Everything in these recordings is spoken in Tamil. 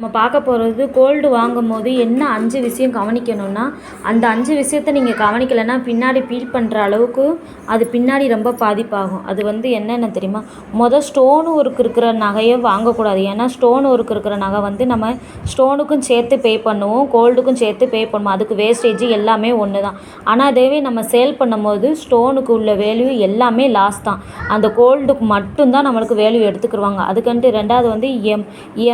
நம்ம பார்க்க போகிறது கோல்டு வாங்கும் போது என்ன அஞ்சு விஷயம் கவனிக்கணும்னா அந்த அஞ்சு விஷயத்த நீங்கள் கவனிக்கலைன்னா பின்னாடி ஃபீல் பண்ணுற அளவுக்கு அது பின்னாடி ரொம்ப பாதிப்பாகும். அது வந்து என்னென்ன தெரியுமா? மொதல் ஸ்டோன் ஒர்க் இருக்கிற நகையை வாங்கக்கூடாது. ஏன்னா ஸ்டோன் ஒர்க் இருக்கிற நகை வந்து நம்ம ஸ்டோனுக்கும் சேர்த்து பே பண்ணுவோம் கோல்டுக்கும் சேர்த்து பே பண்ணுவோம். அதுக்கு வேஸ்டேஜ் எல்லாமே ஒன்று தான் ஆனால் அதுவே நம்ம சேல் பண்ணும்போது ஸ்டோனுக்கு உள்ள வேல்யூ எல்லாமே லாஸ் தான். அந்த கோல்டுக்கு மட்டும்தான் நம்மளுக்கு வேல்யூ எடுத்துக்கிடுவாங்க அதுக்கன்ட்டு ரெண்டாவது வந்து எம்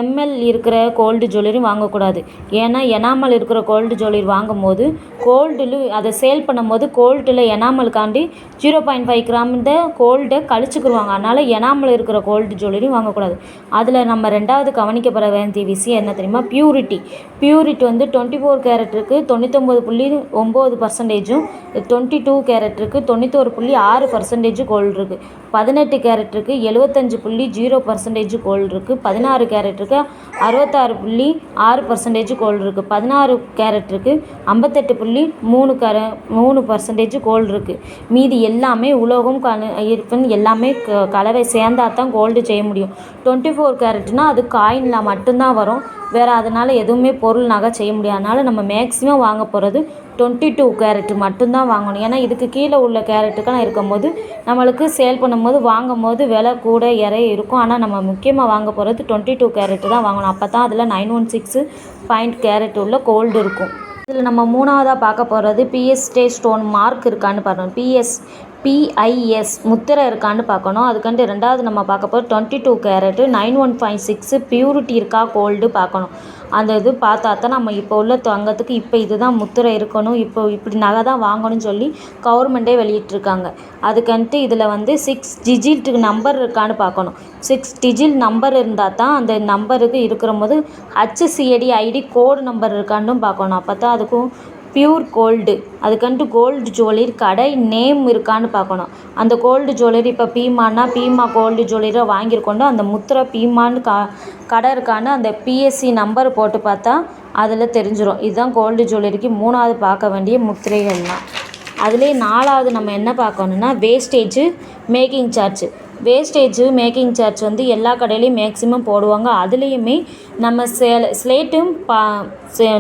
எம்எல் இருக்கிற கோல்டு ஜுவல்லரி வாங்கக்கூடாது. ஏன்னா எனாமல் இருக்கிற கோல்டு ஜுவல்லரி வாங்கும்போது கோல்டில் அதை சேல் பண்ணும்போது கோல்டில் எனாமலுக்காண்டி ஜீரோ பாயிண்ட் ஃபைவ் கிராம் இந்த கோல்டை கழிச்சுக்குருவாங்க. அதனால் எனாமல் இருக்கிற கோல்டு ஜுவல்லரி வாங்கக்கூடாது. அதில் நம்ம ரெண்டாவது கவனிக்கப்பட வேண்டிய விஷயம் என்ன தெரியுமா? பியூரிட்டி பியூரிட்டி வந்து டுவெண்ட்டி ஃபோர் கேரட்டுக்கு தொண்ணூத்தொம்பது புள்ளி ஒம்பது பர்சன்டேஜும் டுவெண்ட்டி டூ கேரட்டுக்கு தொண்ணூத்தொரு புள்ளி ஆறு பர்சன்டேஜ் கோல்டு இருக்குது பதினெட்டு கேரட்டுக்கு எழுபத்தஞ்சு புள்ளி ஜீரோ பர்சன்டேஜ் கோல்டு இருக்குது பதினாறு கேரட்டுக்கு அறுபத்தாறு புள்ளி ஆறு பர்சன்டேஜ் கோல்டு இருக்குது பதினாறு கேரட் இருக்குது ஐம்பத்தெட்டு புள்ளி மூணு கர மூணு பர்சன்டேஜ் கோல்டு இருக்குது மீதி எல்லாமே உலோகம் கல இருக்குன்னு எல்லாமே க கலவை சேர்ந்தா தான் கோல்டு செய்ய முடியும். டுவெண்ட்டி ஃபோர் கேரட்னா அது காயினில் மட்டும்தான் வரும். வேறு அதனால் எதுவுமே பொருள் நகை செய்ய முடியாது. அதனால் நம்ம மேக்ஸிமம் வாங்க போகிறது டுவெண்ட்டி டூ கேரட் மட்டும்தான் வாங்கணும். ஏன்னா இதுக்கு கீழே உள்ள கேரட்டுக்கெல்லாம் இருக்கும்போது நம்மளுக்கு சேல் பண்ணும்போது வாங்கும்போது விலை கூட இறைய இருக்கும். ஆனால் நம்ம முக்கியமாக வாங்க போகிறது டுவெண்ட்டி டூ கேரட்டு தான் வாங்கணும். அப்போ தான் அதில் nine one six point carat உள்ள கோல்டு இருக்கும். இதில் நம்ம மூணாவதாக பார்க்க போகிறது பிஎஸ்டே ஸ்டோன் மார்க் இருக்கான்னு பாருங்கள் பிஎஸ் பிஐஎஸ் முத்திரை இருக்கான்னு பார்க்கணும். அதுக்கண்டு ரெண்டாவது நம்ம பார்க்க போகிறோம் twenty two carat nine one five six purity இருக்கா கோல்டு பார்க்கணும். அந்த இது பார்த்தா தான் நம்ம இப்போ உள்ள தங்கத்துக்கு இப்போ இதுதான் முத்திரை இருக்கணும். இப்போ இப்படி நகை தான் வாங்கணும்னு சொல்லி கவர்மெண்ட்டே வெளியிட்டிருக்காங்க. அதுக்கன்ட்டு இதில் வந்து சிக்ஸ் டிஜிட் நம்பர் இருக்கான்னு பார்க்கணும். சிக்ஸ் டிஜிட் நம்பர் இருந்தால் தான் அந்த நம்பருக்கு இருக்கிற போது ஹச்சிசிஐடி ஐடி கோடு நம்பர் இருக்கான்னு பார்க்கணும். அப்போ தான் அதுக்கும் பியூர் கோல்டு அதுக்கன்ட்டு கோல்டு ஜுவல்லரி கடை நேம் இருக்கான்னு பார்க்கணும். அந்த கோல்டு ஜுவல்லரி இப்போ பீமானா பீமா கோல்டு ஜுவல்லரியாக வாங்கியிருக்கோண்டோ அந்த முத்திரை பீமான்னு க கடை இருக்கான்னு அந்த பிஎஸ்சி நம்பர் போட்டு பார்த்தா அதில் தெரிஞ்சிடும் இதுதான் கோல்டு ஜுவல்லரிக்கு மூணாவது பார்க்க வேண்டிய முத்திரைகள்லாம். அதுலேயே நாலாவது நம்ம என்ன பார்க்கணுன்னா wastage making charge wastage making charge வந்து எல்லா கடையிலையும் மேக்ஸிமம் போடுவாங்க. அதுலேயுமே நம்ம சேல ஸ்லேட்டும் பா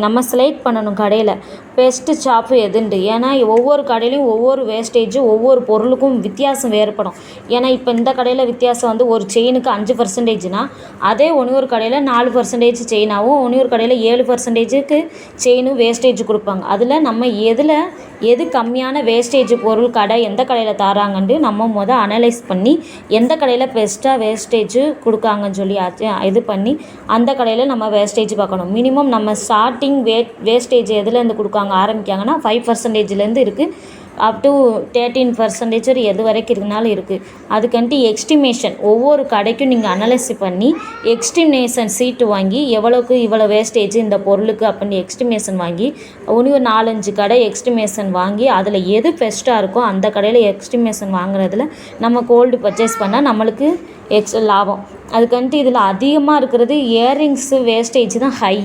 நம்ம ஸ்லேட் பண்ணணும் கடையில். பெஸ்ட்டு ஷாப்பு எதுண்டு? ஏன்னா ஒவ்வொரு கடையிலையும் ஒவ்வொரு வேஸ்டேஜும் ஒவ்வொரு பொருளுக்கும் வித்தியாசம் வேறுபடும். ஏன்னா இப்போ இந்த கடையில் வித்தியாசம் வந்து ஒரு செயினுக்கு அஞ்சு பர்சன்டேஜ்னா அதே ஒன்று கடையில் நாலு பர்சன்டேஜ் செயினாகவும் ஒன்று ஒரு கடையில் ஏழு பர்சன்டேஜுக்கு செயினும் வேஸ்டேஜ் கொடுப்பாங்க. அதில் நம்ம எதில் எது கம்மியான வேஸ்டேஜ் பொருள் கடை எந்த கடையில் தராங்கன்ட்டு நம்ம மொதல் அனலைஸ் பண்ணி எந்த கடையில் பெஸ்ட்டாக வேஸ்டேஜ் கொடுக்காங்கன்னு சொல்லி இது பண்ணி அந்த கடையில் நம்ம வேஸ்டேஜ் பார்க்கணும் மினிமம் நம்ம ஸ்டார்டிங் வே வேஸ்டேஜ் எதுலேருந்து கொடுக்காங்க ஆரம்பிக்காங்கன்னா ஃபைவ் பர்சன்டேஜ்லேருந்து இருக்குது அப் டு தேர்ட்டீன் பர்சன்டேஜ் எது வரைக்கும் இருக்குனாலும் இருக்குது அதுக்கன்ட்டு எக்ஸ்டிமேஷன் ஒவ்வொரு கடைக்கும் நீங்கள் அனலைஸ் பண்ணி எக்ஸ்டிமேஷன் சீட்டு வாங்கி எவ்வளோக்கு இவ்வளோ வேஸ்டேஜ் இந்த பொருளுக்கு அப்படின்னு எக்ஸ்டிமேஷன் வாங்கி ஒன்று ஒரு நாலஞ்சு கடை எக்ஸ்டிமேஷன் வாங்கி அதில் எது பெஸ்ட்டாக இருக்கோ அந்த கடையில் எக்ஸ்டிமேஷன் வாங்குறதுல நம்ம கோல்டு பர்ச்சேஸ் பண்ணால் நம்மளுக்கு எக்ஸ் லாபம். அதுக்கன்ட்டு இதில் அதிகமாக இருக்கிறது இயரிங்ஸு வேஸ்டேஜ் தான் ஹை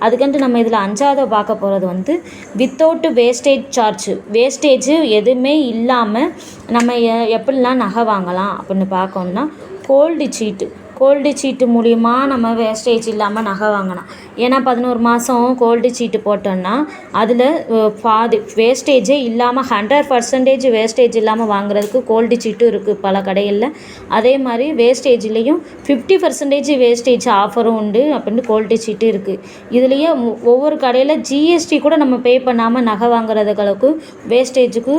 அதுக்கன்ட்டு நம்ம இதில் அஞ்சாவது பார்க்க போகிறது வந்து வித்தவுட்டு வேஸ்டேஜ் சார்ஜு வேஸ்டேஜு எதுவுமே இல்லாமல் நம்ம எ எப்படிலாம் நகை வாங்கலாம் அப்படின்னு பார்க்கணுன்னா கோல்டு சீட்டு கோல்டு சீட்டு மூலிமா நம்ம வேஸ்டேஜ் இல்லாமல் நகை வாங்கலாம் ஏன்னா பதினோரு மாதம் கோல்டு சீட்டு போட்டோன்னா அதில் பாதி வேஸ்டேஜே இல்லாமல் ஹண்ட்ரட் பர்சன்டேஜ் வேஸ்டேஜ் இல்லாமல் வாங்குறதுக்கு கோல்டு சீட்டும் இருக்குது பல கடைகளில். அதே மாதிரி வேஸ்டேஜ்லேயும் ஃபிஃப்டி பர்சன்டேஜ் வேஸ்டேஜ் ஆஃபரும் உண்டு அப்படின்னு கோல்டு சீட்டு இருக்குது இதுலேயே ஒவ்வொரு கடையில் ஜிஎஸ்டி கூட நம்ம பே பண்ணாமல் நகை வாங்குறதுகளுக்கும் வேஸ்டேஜுக்கு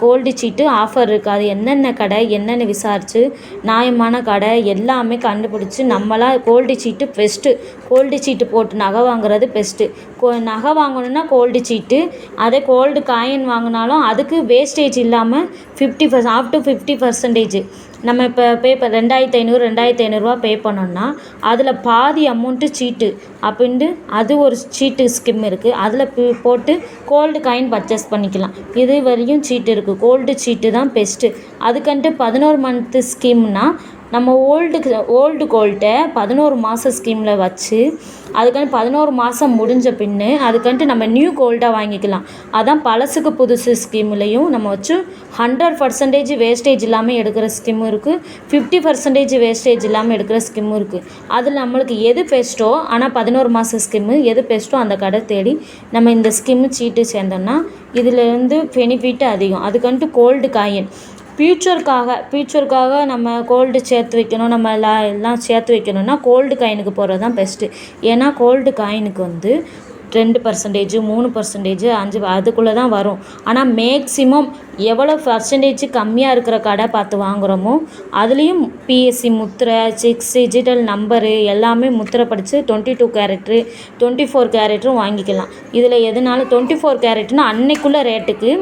கோல்டு சீட்டு ஆஃபர் இருக்குது அது என்னென்ன கடை என்னென்னு விசாரித்து நியாயமான கடை எல்லாமே கண்டுபிடிச்சி நம்மளாக கோல்டு சீட்டு பெஸ்ட்டு கோல்டு சீட்டு போட்டு நகை வாங்குறது பெஸ்ட்டு கோ நகை வாங்கணுன்னா கோல்டு சீட்டு அதே கோல்டு காயின் வாங்கினாலும் அதுக்கு வேஸ்டேஜ் இல்லாமல் fifty percent off to fifty percentage நம்ம இப்போ பே ப ரெண்டாயிரத்தி ஐநூறு ரெண்டாயிரத்தி ஐநூறுரூவா பே பண்ணோம்னா அதில் பாதி அமௌண்ட்டு சீட்டு அப்படின்ட்டு அது ஒரு சீட்டு ஸ்கிம் இருக்குது அதில் போட்டு கோல்டு காயின் பர்ச்சேஸ் பண்ணிக்கலாம். இது வரையும் சீட்டு இருக்குது கோல்டு சீட்டு தான் பெஸ்ட்டு அதுக்கன்ட்டு பதினோரு மந்த்து ஸ்கீம்னால் நம்ம ஓல்டு ஓல்டு கோல்ட்டை பதினோரு மாதம் ஸ்கீமில் வச்சு அதுக்கான பதினோரு மாதம் முடிஞ்ச பின்னு அதுக்கன்ட்டு நம்ம நியூ கோல்டாக வாங்கிக்கலாம். அதான் பழசுக்கு புதுசு ஸ்கீம்லேயும் நம்ம வச்சு ஹண்ட்ரட் பர்சன்டேஜ் வேஸ்டேஜ் இல்லாமல் எடுக்கிற ஸ்கீமும் இருக்குது ஃபிஃப்டி பர்சன்டேஜ் வேஸ்டேஜ் இல்லாமல் எடுக்கிற ஸ்கீமும் இருக்குது அதில் நம்மளுக்கு எது பெஸ்ட்டோ ஆனால் பதினோரு மாத ஸ்கீமு எது பெஸ்ட்டோ அந்த கடை தேடி நம்ம இந்த ஸ்கீமு சீட்டு சேர்ந்தோம்னா இதில் வந்து பெனிஃபிட் அதிகம். அதுக்கன்ட்டு கோல்டு காயின் ஃப்யூச்சருக்காக ஃப்யூச்சருக்காக நம்ம கோல்டு சேர்த்து வைக்கணும் நம்ம எல்லாம் எல்லாம் சேர்த்து வைக்கணும்னா கோல்டு காயினுக்கு போகிறது தான் பெஸ்ட்டு ஏன்னா கோல்டு காயினுக்கு வந்து ரெண்டு பர்சன்டேஜ் மூணு பர்சன்டேஜ் அஞ்சு அதுக்குள்ளே தான் வரும். ஆனால் மேக்ஸிமம் எவ்வளோ பர்சன்டேஜ் கம்மியாக இருக்கிற கடை பார்த்து வாங்குகிறோமோ அதுலேயும் பிஎஸ்சி முத்திரை சிக்ஸ் டிஜிட்டல் நம்பரு எல்லாமே முத்திரை படித்து டுவெண்ட்டி டூ கேரட்ரு டுவெண்ட்டி ஃபோர் கேரட்ரும் வாங்கிக்கலாம். இதில் எதுனாலும் டுவெண்ட்டி ஃபோர் கேரட்னா அன்னைக்குள்ள ரேட்டுக்கு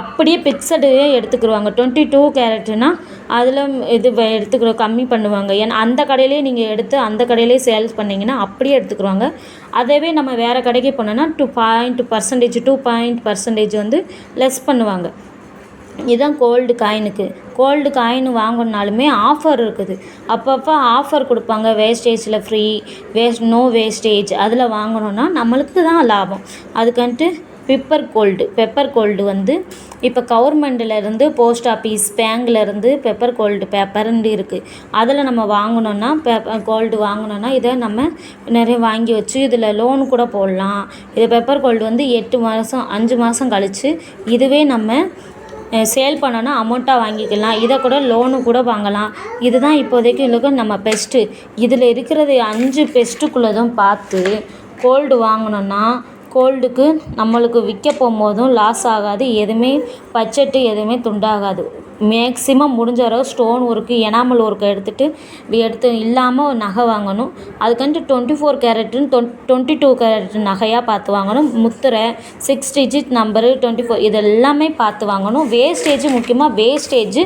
அப்படியே பிக்சடு எடுத்துக்கிடுவாங்க டுவெண்ட்டி டூ கேரட்னா அதில் இது எடுத்துக்கிற கம்மி பண்ணுவாங்க. ஏன்னா அந்த கடையிலே நீங்கள் எடுத்து அந்த கடையிலே சேல்ஸ் பண்ணிங்கன்னா அப்படியே எடுத்துக்கிறாங்க அதேவே நம்ம வேறு கடைக்கு போனோன்னா two point percentage two point percentage வந்து லெஸ் பண்ணுவாங்க. இதுதான் கோல்டு காயினுக்கு கோல்டு காயின் வாங்கினாலுமே ஆஃபர் இருக்குது. அப்பப்போ ஆஃபர் கொடுப்பாங்க. வேஸ்டேஜில் ஃப்ரீ வேஸ்ட் நோ வேஸ்டேஜ் அதில் வாங்கினோன்னா நம்மளுக்கு தான் லாபம். அதுக்கன்ட்டு பெப்பர் கோல்டு பெப்பர் கோல்டு வந்து இப்போ கவர்மெண்ட்லேருந்து போஸ்ட் ஆஃபீஸ் பேங்க்லேருந்து பெப்பர் கோல்டு பேப்பர்னு இருக்குது அதில் நம்ம வாங்கினோன்னா பேப்பர் கோல்டு வாங்கினோன்னா இதை நம்ம நிறைய வாங்கி வச்சு இதில் லோன் கூட போடலாம். இது பெப்பர் கோல்டு வந்து எட்டு மாதம் அஞ்சு மாதம் கழித்து இதுவே நம்ம சேல் பண்ணோன்னா அமௌண்ட்டாக வாங்கிக்கலாம். இதை கூட லோனு கூட வாங்கலாம். இதுதான் இப்போதைக்கு இருக்க நம்ம பெஸ்ட்டு இதில் இருக்கிறது அஞ்சு பெஸ்ட்டுக்குள்ளதும் பார்த்து கோல்டு வாங்கினோன்னா கோல்டுக்கு நம்மளுக்கு விற்க போகும்போதும் லாஸ் ஆகாது. எதுவுமே பட்ஜெட்டு எதுவுமே துண்டாகாது. மேக்ஸிமம் முடிஞ்ச அளவு ஸ்டோன் ஒர்க்கு எனாமல் ஒர்க்கு எடுத்துகிட்டு எடுத்து இல்லாமல் நகை வாங்கணும். அதுக்கன்ட்டு டுவெண்ட்டி ஃபோர் கேரட்டுன்னு டொன் டுவெண்ட்டி டூ கேரட் நகையாக பார்த்து வாங்கணும். முத்திரை six digit number twenty four இது எல்லாமே பார்த்து வாங்கணும். வேஸ்டேஜ் முக்கியமாக வேஸ்டேஜ்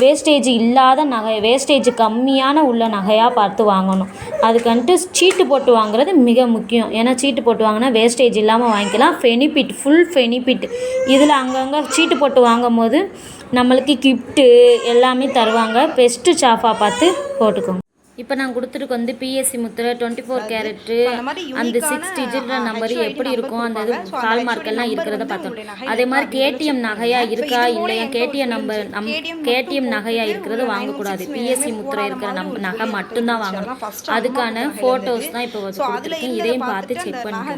வேஸ்டேஜ் இல்லாத நகை வேஸ்டேஜ் கம்மியான உள்ள நகையாக பார்த்து வாங்கணும். அதுக்கன்ட்டு சீட்டு போட்டு வாங்குறது மிக முக்கியம். ஏன்னா சீட்டு போட்டு வாங்கினா வேஸ்டேஜ் இல்லாமல் வாங்கிக்கலாம். ஃபெனிஃபிட் ஃபுல் ஃபெனிஃபிட் இதில் அங்கங்கே சீட்டு போட்டு வாங்கும் போது நம்மளுக்கு கிஃப்ட்டு எல்லாமே தருவாங்க. பெஸ்ட்டு ஷாஃபாக பார்த்து போட்டுக்கோங்க. இப்போ நான் கொடுத்துருக்கு வந்து பிஎஸ்சி முத்திரை டுவெண்ட்டி ஃபோர் கேரட்டு அந்த சிக்ஸ் டிஜிட் நம்பர் எப்படி இருக்கும் அந்த இது கால் HUID மார்க் எல்லாம் number இருக்கிறத பார்த்தோம் அதே மாதிரி கேடிஎம். நகையா இருக்கா இல்லையா கேடிஎம் நம்பர். நம் கேடிஎம் நகையா இருக்கிறது வாங்கக்கூடாது 916 பிஎஸ்சி முத்திரை இருக்கிற நம் நகை மட்டும்தான். வாங்கணும் அதுக்கான ஃபோட்டோஸ். தான் இப்போ கொடுத்துருக்கேன் இதையும் பார்த்து செக் அந்த